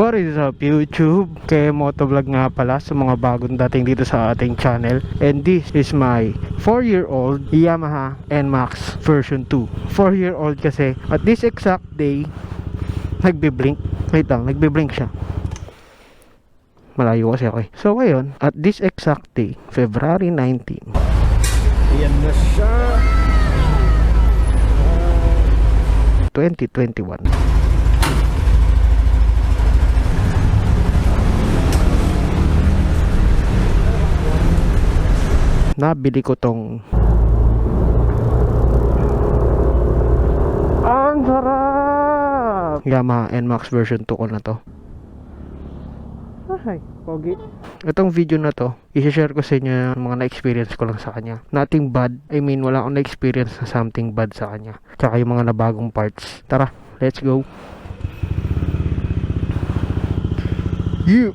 What is up YouTube? Kay Motovlog nga pala sa mga bagong dating dito sa ating channel. And this is my 4-year-old Yamaha NMAX version 2 4-year-old kasi. At this exact day Nagbe-blink Wait lang, nagbe-blink siya. Malayo kasi ako eh. So ngayon, at this exact day February 19 Ayan na siya. 2021 Nabili ko tong Ang sarap! Yamaha NMAX version 2 ko na to Ay, pogi Itong video na to, i-share ko sa inyo yung mga na-experience ko lang sa kanya. Nothing bad. I mean, wala akong na-experience na something bad sa kanya. Tsaka yung mga nabagong parts. Tara, let's go. You.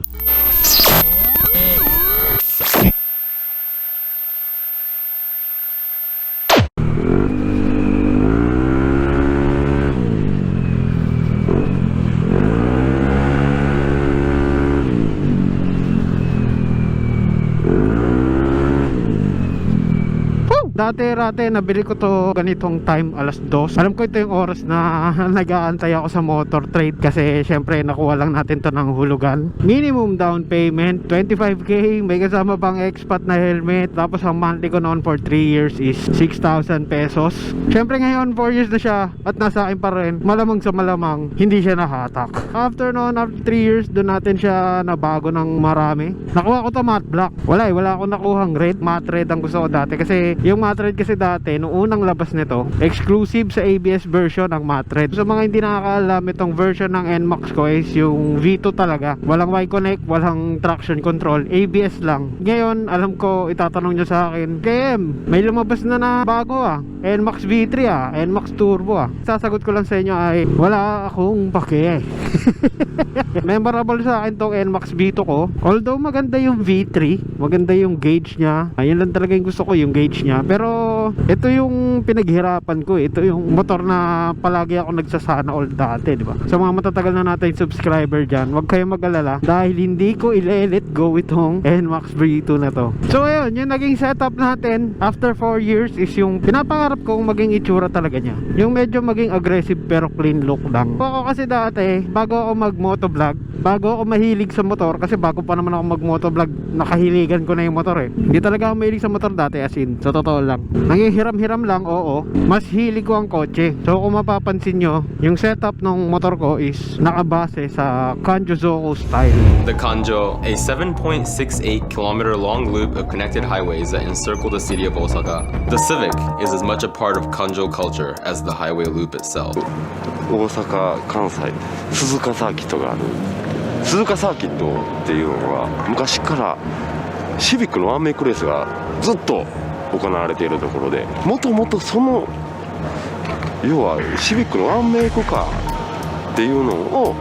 Dati rate nabili ko to ganitong time alas 2 Alam ko ito yung oras na nag-aantay ako sa motor trade Kasi syempre nakuha lang natin to ng hulugan. Minimum down payment 25k May kasama pang expat na helmet. Tapos ang monthly ko noon for 3 years is 6,000 pesos. Syempre ngayon 4 years na siya. At nasa akin pa rin Malamang sa malamang Hindi siya nahatak. After noon after 3 years Doon natin siya nabago ng marami. Nakuha ko to matte black. Wala eh wala akong nakuhang red. Matte red ang gusto ko dati Kasi yung matte red kasi dati Nung unang labas nito Exclusive sa ABS version ang matte red Sa mga hindi nakakaalam Itong version ng NMAX ko is yung V2 talaga. Walang Y-Connect Walang traction control ABS lang. Ngayon alam ko itatanong nyo sa akin KM may lumabas na na bago ah. NMAX V3 ah. NMAX Turbo ah. Sasagot ko lang sa inyo ay Wala akong pake. Memorable sa akin tong NMAX V2 ko. Although maganda yung V3 Maganda yung gauge niya. Ayun lang talaga yung gusto ko yung gauge niya. Pero ito yung pinaghirapan ko eh. Ito yung motor na palagi ako nagsasana all dati di ba? Sa mga matatagal na natin subscriber dyan Huwag kayong mag-alala Dahil hindi ko ile-let go itong NMAX V2 na to. So ayun yung naging setup natin After 4 years is yung Pinapangarap kong maging itsura talaga niya. Yung medyo maging aggressive pero clean look lang. Ako kasi dati Bago ako mag motovlog Bago ako mahilig sa motor Kasi bago pa naman ako mag motovlog Nakahiligan ko na yung motor eh Hindi talaga ako mahilig sa motor dati as in Sa totoo lang Nangihiram-hiram lang oo Mas hilig ko ang kotse So kung mapapansin nyo Yung setup ng motor ko is Nakabase sa Kanjo Zoko style The Kanjo, a 7.68 kilometer long loop of connected highways that encircle the city of Osaka. The Civic is as much a part of Kanjo culture as the highway loop itself. 大阪関西鈴鹿サーキットがある 鈴鹿サーキットっていうのが昔からシビックのワンメイクレースがずっと行われているところでもともとその要はシビックのワンメイクカーっていうのを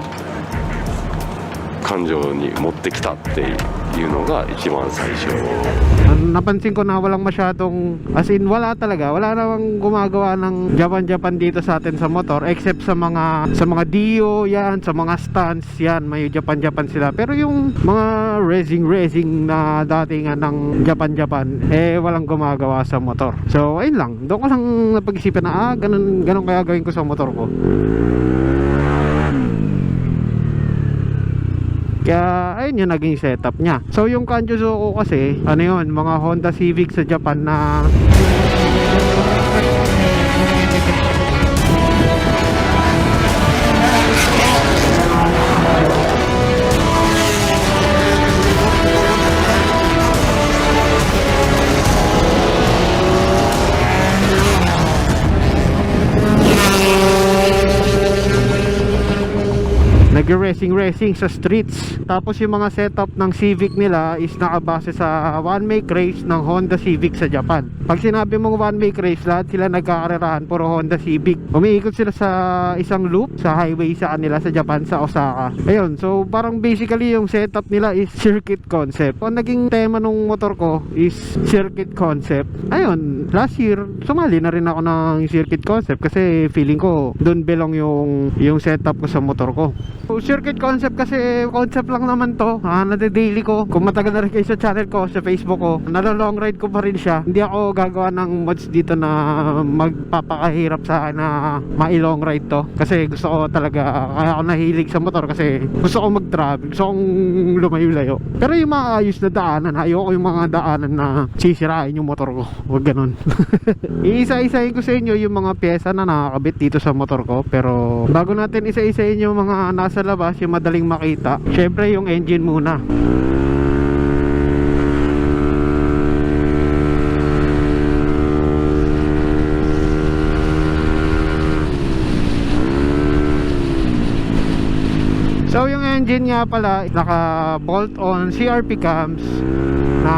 感情に持ってきたっていうのが一番最初。Napansin ko na walang masyadong As in wala talaga. Wala namang gumagawa ng Japan-Japan dito sa atin sa motor Except sa mga Sa mga Dio yan Sa mga stunts yan May Japan-Japan sila. Pero yung mga racing-racing Na dati nga ng Japan-Japan Eh walang gumagawa sa motor. So ayun lang. Doon ko lang napag-isipan na Ah ganun, ganun kaya gawin ko sa motor ko Kaya ayun yung naging setup niya. So yung Kanjo Zoko kasi, ano yun, mga Honda Civic sa Japan na nag-racing-racing sa streets. Tapos yung mga setup ng Civic nila is nakabase sa one make race ng Honda Civic sa Japan. Pag sinabi mong one make race, lahat sila nagkakarerahan puro Honda Civic. Umiikot sila sa isang loop sa highway sa kanila sa Japan, sa Osaka. Ayun, so parang basically yung setup nila is circuit concept. Ang naging tema nung motor ko is circuit concept. Ayun, last year, sumali na rin ako ng circuit concept kasi feeling ko doon belong yung, yung setup ko sa motor ko. So, Circuit concept kasi concept lang naman to. Ah, nade-daily ko. Kung matagal na rin kayo sa channel ko, sa Facebook ko, nalo-long ride ko pa rin siya. Hindi ako gagawa ng mods dito na magpapakahirap sa akin na mai-long ride to. Kasi gusto ko talaga, kaya ako nahilig sa motor kasi gusto ko mag-travel, gusto kong lumayo-layo. Pero yung mga ayos na daanan, ayoko yung mga daanan na sisirain yung motor ko. Huwag ganun. Iisa-isahin ko sa inyo yung mga pyesa na nakakabit dito sa motor ko. Pero bago natin isa-isahin yung mga nasa labas, yung madaling makita, syempre yung engine muna. So yung engine nga pala naka bolt on CRP cams na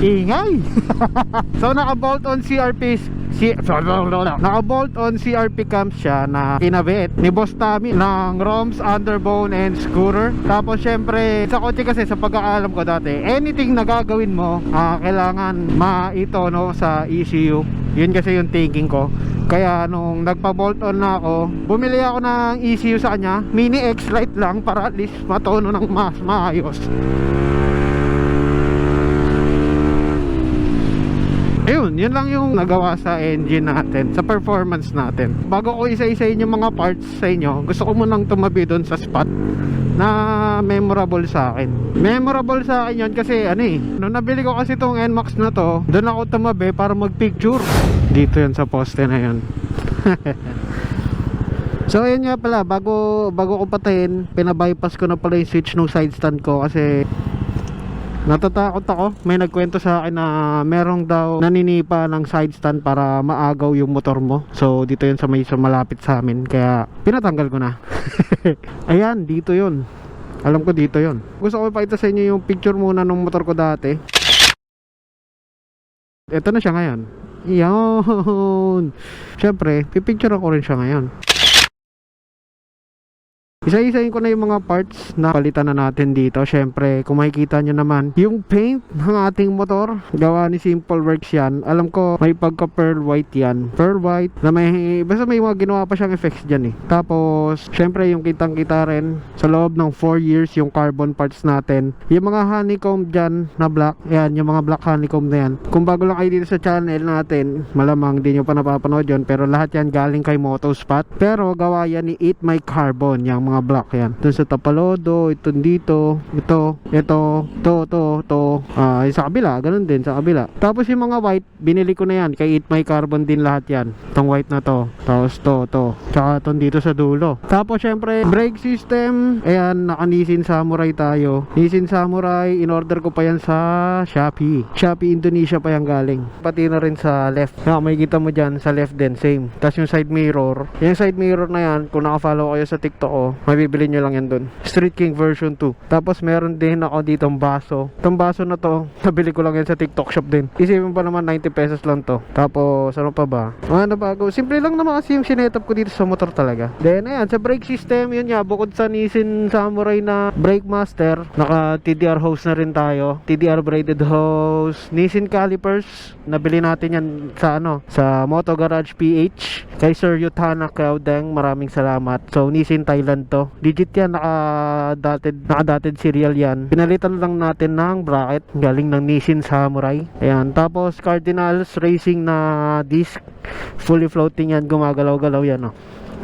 ingay so naka bolt on CRP si naka bolt on CRP cams siya na kinabit ni Boss Tommy ng ROMs, underbone and scooter. Tapos syempre sa kotse kasi sa pagkakaalam ko dati anything na gagawin mo ah, kailangan maito no sa ECU yun kasi yung thinking ko. Kaya nung nagpa-bolt on na ako bumili ako ng ECU sa kanya mini X-Lite lang para at least matono ng mas maayos Ayun, yun lang yung nagawa sa engine natin, sa performance natin. Bago ko isa-isayin yung mga parts sa inyo, gusto ko munang tumabi doon sa spot na memorable sa akin. Memorable sa akin yun kasi ano eh, nung nabili ko kasi tong NMAX na to, doon ako tumabi para magpicture. Dito yun sa poste na yun. So ayun nga pala, bago, bago ko patayin, pinabypass ko na pala yung switch ng side stand ko kasi Natatakot ako. May nagkwento sa akin na merong daw naninipa ng side stand para maagaw yung motor mo. So dito yun sa may sa malapit sa amin. Kaya pinatanggal ko na. Ayan, dito yun. Alam ko dito yun. Gusto ko ipakita sa inyo yung picture muna ng motor ko dati. Ito na siya ngayon. Yan. Siyempre, pipicture ko rin siya ngayon. Isa-isahin ko na yung mga parts na palitan na natin dito. Syempre, kung makikita nyo naman, yung paint ng ating motor, gawa ni Simple Works yan. Alam ko, may pagka pearl white yan. Pearl white, na may, basta may mga ginawa pa siyang effects dyan eh. Tapos, syempre, yung kitang-kita rin, sa loob ng 4 years, yung carbon parts natin. Yung mga honeycomb dyan na black, yan, yung mga black honeycomb na yan. Kung bago lang kayo dito sa channel natin, malamang di nyo pa napapanood yun, pero lahat yan galing kay Motospot. Pero, gawa yan ni Eat My Carbon, yung mga black yan. Dun sa Tapalodo, ito dito, ito, ito, to, to, to, ah, yung sa kabila, ganun din sa kabila. Tapos yung mga white, binili ko na yan, kay Eat My Carbon din lahat yan. Itong white na to, tapos to, to, tsaka itong dito sa dulo. Tapos syempre, brake system, ayan, naka Nissin Samurai tayo. Nissin Samurai, in order ko pa yan sa Shopee. Shopee Indonesia pa yan galing. Pati na rin sa left. Kaya may kita mo dyan, sa left din, same. Tapos yung side mirror, yung side mirror na yan, kung nakafollow kayo sa TikTok ko, mabibili nyo lang yan dun. Street King version 2. Tapos meron din ako ditong baso. Itong baso na to, nabili ko lang yan sa TikTok shop din. Isipin pa naman 90 pesos lang to. Tapos ano pa ba? Mga nabago. Simple lang naman kasi yung sinetup ko dito sa motor talaga. Then ayan, sa brake system, yun nga, bukod sa Nissin Samurai na brake master, naka TDR hose na rin tayo. TDR braided hose. Nissin calipers, nabili natin yan sa ano, sa Moto Garage PH. Kay Sir Yutana Kaudeng, maraming salamat. So Nissin Thailand to. Digit yan, naka-dotted, naka-dotted serial yan. Pinalitan lang natin ng bracket galing ng Nissin Samurai. Ayan, tapos Cardinals Racing na disc. Fully floating yan, gumagalaw-galaw yan oh.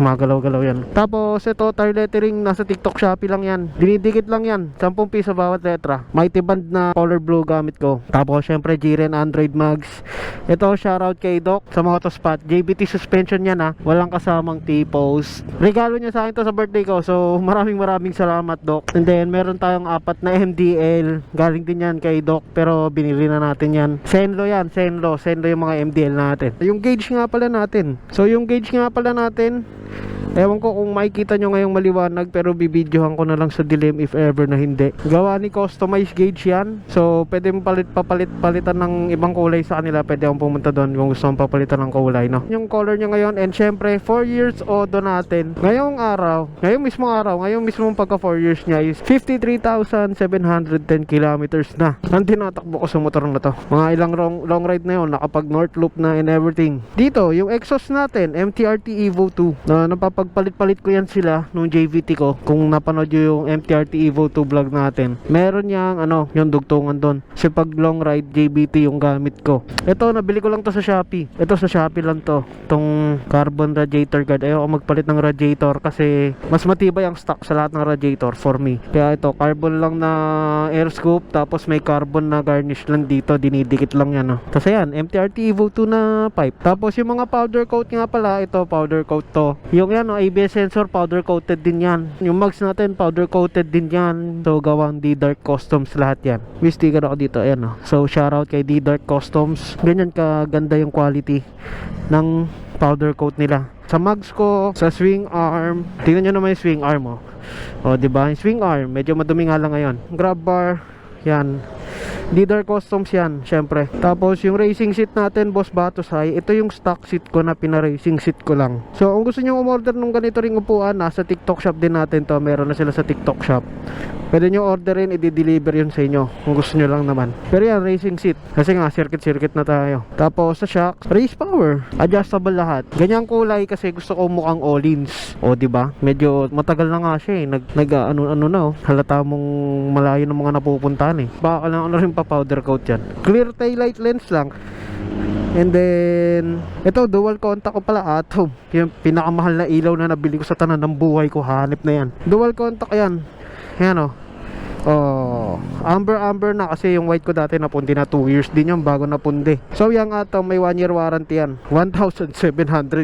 Gumagalaw-galaw yan. Tapos ito, tire lettering, nasa TikTok Shopee lang yan. Dinidikit lang yan. 10 piso bawat letra. Mighty Band na color blue gamit ko. Tapos syempre, Jiren Android Mags. Ito, shoutout kay Doc sa Motospot. JBT suspension yan ha. Walang kasamang T-post. Regalo niya sa akin to sa birthday ko. So, maraming maraming salamat Doc. And then, meron tayong apat na MDL. Galing din yan kay Doc. Pero binili na natin yan. Senlo yan. Senlo. Senlo yung mga MDL natin. Yung gauge nga pala natin. So, yung gauge nga pala natin, you Ewan ko kung makikita nyo ngayong maliwanag pero bibidyohan ko na lang sa dilim if ever na hindi. Gawa ni customized gauge yan. So pwede mo palit papalit palitan ng ibang kulay sa kanila. Pwede akong pumunta doon kung gusto mong papalitan ng kulay. No? Yung color nyo ngayon and syempre 4 years odo natin. Ngayong araw, ngayong mismong araw, ngayong mismong pagka 4 years niya is 53,710 kilometers na. Ang tinatakbo ko sa motor na to. Mga ilang long, long ride na yun, nakapag north loop na and everything. Dito, yung exhaust natin, MTRT Evo 2. Na napapagpalit-palit ko yan sila nung JVT ko. Kung napanood nyo yung MTRT Evo 2 vlog natin. Meron yang ano, yung dugtungan doon. Kasi pag long ride, JVT yung gamit ko. Ito, nabili ko lang to sa Shopee. Ito sa Shopee lang to. Tong carbon radiator guard. Ayoko magpalit ng radiator kasi mas matibay ang stock sa lahat ng radiator for me. Kaya ito, carbon lang na air scoop. Tapos may carbon na garnish lang dito. Dinidikit lang yan. Oh. Tapos ayan, MTRT Evo 2 na pipe. Tapos yung mga powder coat nga pala, ito powder coat to. Yung yan, oh, ABS sensor powder coated din yan. Yung mugs natin powder coated din yan. So gawang D-Dark Customs lahat yan. May sticker ako dito, ayan oh. So shoutout kay D-Dark Customs. Ganyan kaganda yung quality ng powder coat nila. Sa mugs ko, sa swing arm, tingnan nyo naman yung swing arm oh. O, di ba? Yung swing arm, medyo madumi nga lang ngayon. Grab bar, yan. Leader Customs yan, syempre. Tapos yung racing seat natin, Boss Batos High, ito yung stock seat ko na pina-racing seat ko lang. So, kung gusto niyo umorder ng ganito ring upuan, nasa TikTok shop din natin to. Meron na sila sa TikTok shop. Pwede nyo orderin, i-deliver yun sa inyo kung gusto nyo lang naman. Pero yan, racing seat. Kasi nga, circuit-circuit na tayo. Tapos sa shocks, race power. Adjustable lahat. Ganyang kulay kasi gusto ko mukhang all-ins. O, di ba? Medyo matagal na nga siya eh. Nag, nag ano, ano na oh. Halata mong malayo ng mga napupuntahan eh. Baka lang ano rin pa powder coat yan. Clear taillight lens lang. And then, ito, dual contact ko pala atom. Yung pinakamahal na ilaw na nabili ko sa tanan ng buhay ko, hanip na yan. Dual contact yan. Yan o. Oh, amber amber na kasi yung white ko dati napundi na 2 years din yung bago napundi. So yung atom may 1 year warranty yan. 1,700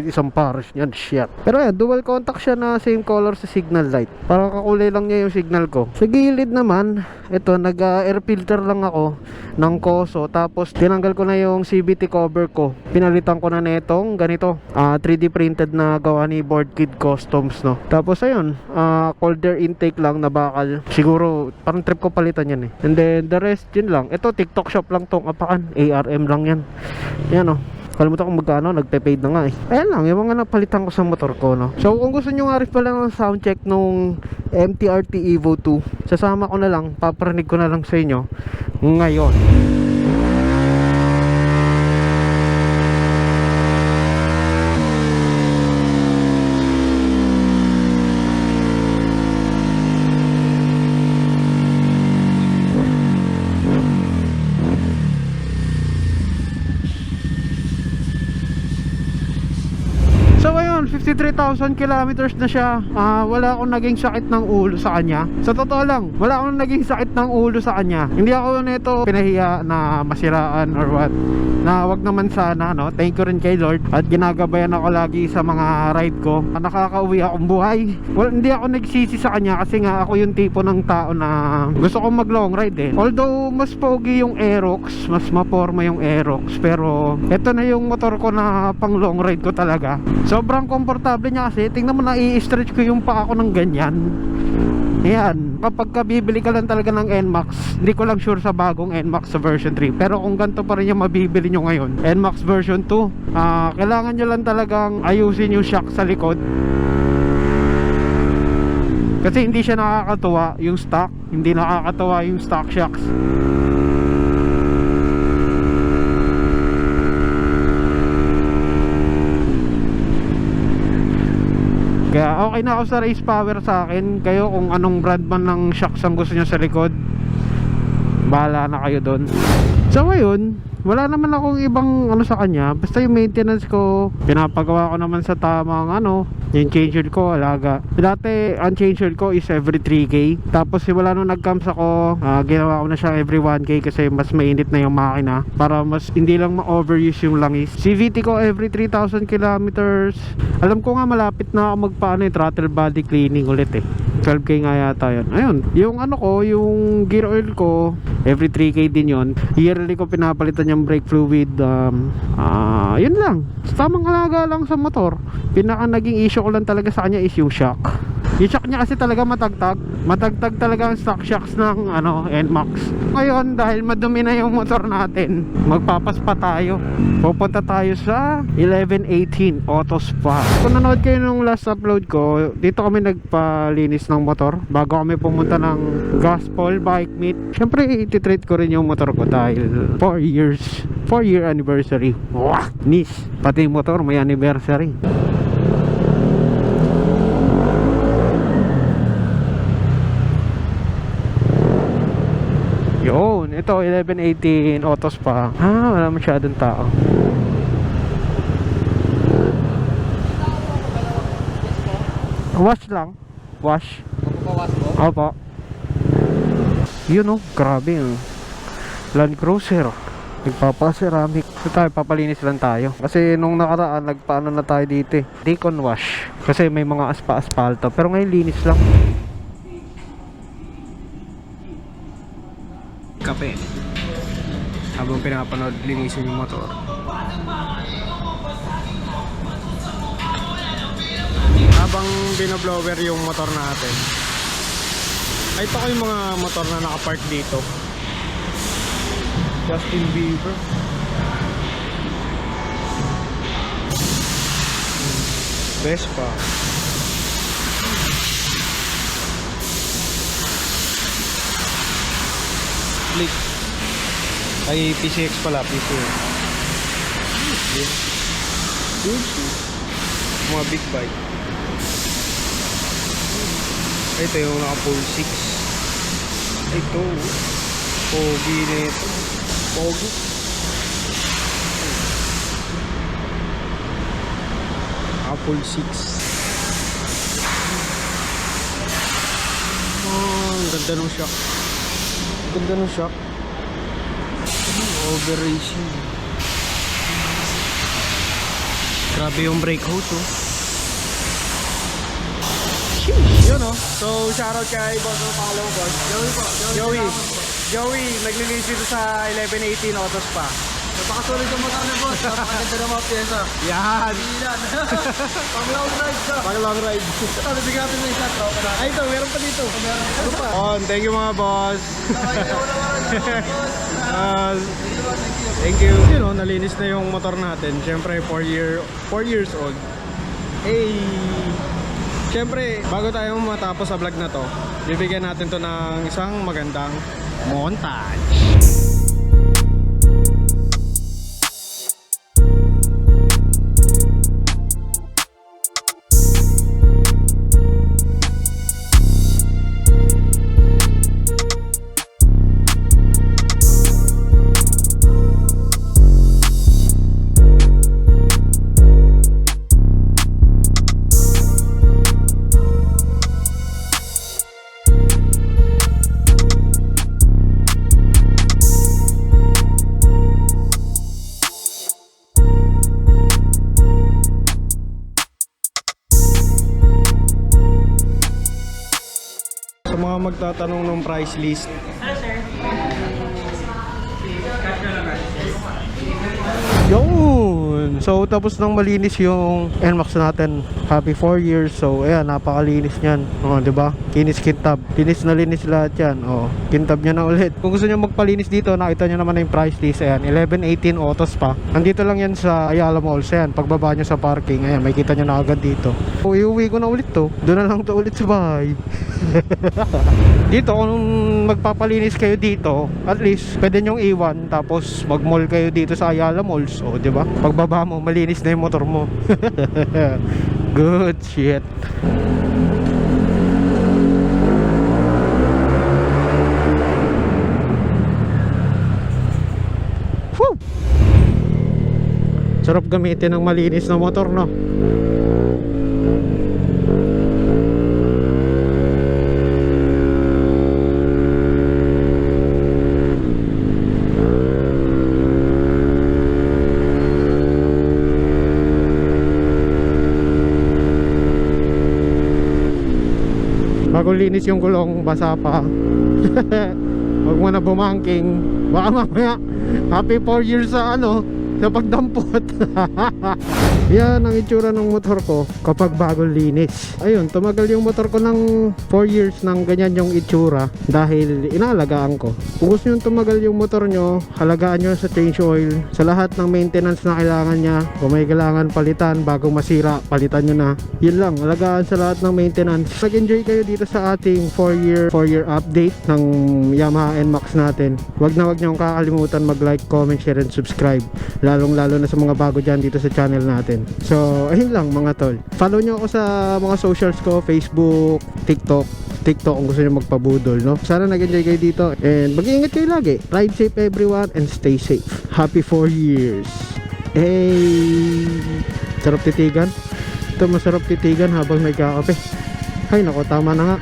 isang pares niyan. Shit. Pero yan, dual contact siya na same color sa signal light. Parang kakulay lang niya yung signal ko. Sa gilid naman, ito nag uh, air filter lang ako ng Koso tapos tinanggal ko na yung CVT cover ko. Pinalitan ko na netong ganito. ah 3D printed na gawa ni Board Kid Customs no. Tapos ayun, ah cold air intake lang na bakal. Siguro parang trip ko palitan yan eh. And then the rest yun lang. Ito TikTok shop lang tong apakan. ARM lang yan. Yan oh. Kalimutan ko magkano, nagpe-paid na nga eh. Ayan lang, yung mga napalitan ko sa motor ko, no. So, kung gusto nyo nga rin pala ng sound check nung MTRT Evo 2, sasama ko na lang, paparinig ko na lang sa inyo ngayon. So ayun, 53,000 kilometers na siya. Ah, wala akong naging sakit ng ulo sa kanya. Sa totoo lang, wala akong naging sakit ng ulo sa kanya. Hindi ako nito pinahiya na masiraan or what. Na wag naman sana, no? Thank you rin kay Lord. At ginagabayan ako lagi sa mga ride ko. Nakakauwi akong buhay. Well, hindi ako nagsisi sa kanya kasi nga ako yung tipo ng tao na gusto kong mag long ride eh. Although mas pogi yung Aerox, mas maporma yung Aerox. Pero ito na yung motor ko na pang long ride ko talaga. Sobrang komportable niya kasi tingnan mo na i-stretch ko yung paa ko ng ganyan. Ayan, kapag ka bibili ka lang talaga ng NMAX, hindi ko lang sure sa bagong NMAX sa version 3. Pero kung ganito pa rin yung mabibili nyo ngayon, NMAX version 2, ah, kailangan nyo lang talagang ayusin yung shock sa likod. Kasi hindi siya nakakatuwa yung stock, hindi nakakatuwa yung stock shocks. Kaya okay na ako sa race power sa akin. Kayo kung anong brand man ng shocks ang gusto nyo sa likod. Bahala na kayo doon. So ngayon, wala naman akong ibang ano sa kanya. Basta yung maintenance ko, pinapagawa ko naman sa tamang ano, yung change oil ko, alaga. Dati, ang change ko is every 3K. Tapos wala nung nag-cams ako, ah, ginawa ko na siya every 1K kasi mas mainit na yung makina. Para mas hindi lang ma-overuse yung langis. CVT ko every 3,000 kilometers. Alam ko nga malapit na ako magpaano yung throttle body cleaning ulit eh. 12k nga yata yun. Ayun, yung ano ko, yung gear oil ko, every 3k din yon. Yearly ko pinapalitan yung brake fluid. Um, ah, yun lang. Tamang alaga lang sa motor. Pinaka naging issue ko lang talaga sa kanya is yung shock. Yung shock niya kasi talaga matagtag. Matagtag talaga ang stock shocks ng ano, NMAX. Ngayon, dahil madumi na yung motor natin, magpapaspa tayo. Pupunta tayo sa 1118 Auto Spa. Kung nanood kayo nung last upload ko, dito kami nagpalinis ng motor bago kami pumunta ng Gospel Bike Meet. Siyempre, ititreat ko rin yung motor ko dahil 4 years, 4 year anniversary. Wah! Nis! Pati motor may anniversary. Yun, ito 1118 autos pa. Ah, wala masyadong tao. Wash lang. Wash. Opo. Yun oh, grabe oh. Land Cruiser. Nagpapa-ceramic. So tayo, papalinis lang tayo. Kasi nung nakaraan, nagpaano na tayo dito eh. Decon wash. Kasi may mga aspa-aspalto. Pero ngayon, linis lang. Habang pinapanood, linisin yung motor. Habang binoblower yung motor natin. Ay, ito ko yung mga motor na nakapark dito. Justin Bieber. Vespa. Click. Ay, PCX pala, PCX. Yun. Gucci. Mga big bike. Ito yung naka full 6. Ito. Pogi na ito. Pogi. Full 6. Oh, ang ganda ng shock. Ganda ng shock. Over racing. Grabe yung brake hose oh. Yun oh. So shoutout kay boss follow boss. Joey po. Joey. Joey, naglilinis dito sa 1118 Autos pa. Napakasulit yung motor ni boss. Napakaganda ng mga pyesa. Yan. Ilan. Pang long ride ka. Pag long ride. Ito, nabigyan natin ng isa. Tropa na. Ay, ito, meron pa dito. Meron pa. On, thank you mga boss. Ah, thank you. You know, nalinis na yung motor natin. Siyempre, 4 year 4 years old. Hey! Siyempre, bago tayo matapos sa vlog na to, bibigyan natin to ng isang magandang montage. Magtatanong ng price list, So, tapos nang malinis yung NMAX natin. Happy 4 years. So, ayan, napakalinis niyan. O, di ba? Kinis kintab. Linis na linis lahat yan. O, kintab niya na ulit. Kung gusto niyo magpalinis dito, nakita niyo naman na yung price list. Ayan, 1118 autos pa. Nandito lang yan sa Ayala Malls. Ayan, pagbaba niyo sa parking. Ayan, may kita niyo na agad dito. O, iuwi ko na ulit to. Doon na lang to ulit sa bahay. dito, kung magpapalinis kayo dito, at least, pwede nyong iwan. Tapos, mag-mall kayo dito sa Ayala Malls. O, di ba? Pagbaba mo, malinis na yung motor mo. Good shit. Whew! Sarap gamitin ng malinis na motor, no? Bago linis yung gulong, basa pa. Huwag mo na bumangking. Baka mamaya, happy 4 years sa ano, sa pagdampot. Yan ang itsura ng motor ko kapag bagong linis. Ayun, tumagal yung motor ko ng 4 years ng ganyan yung itsura dahil inaalagaan ko. Kung gusto nyo tumagal yung motor nyo, halagaan nyo sa change oil. Sa lahat ng maintenance na kailangan niya, kung may kailangan palitan bago masira, palitan nyo na. Yun lang, alagaan sa lahat ng maintenance. Nag-enjoy kayo dito sa ating 4 year 4 year update ng Yamaha NMAX natin. Wag na wag nyo kakalimutan mag-like, comment, share, and subscribe. Lalong lalo na sa mga bago dyan dito sa channel natin. So, ayun lang mga tol. Follow nyo ako sa mga socials ko, Facebook, TikTok, TikTok kung gusto nyo magpabudol, no? Sana nag-enjoy kayo dito and mag-iingat kayo lagi. Ride safe everyone and stay safe. Happy 4 years. Hey! Sarap titigan. Ito masarap titigan habang nagkakape. Ay nako, tama na nga.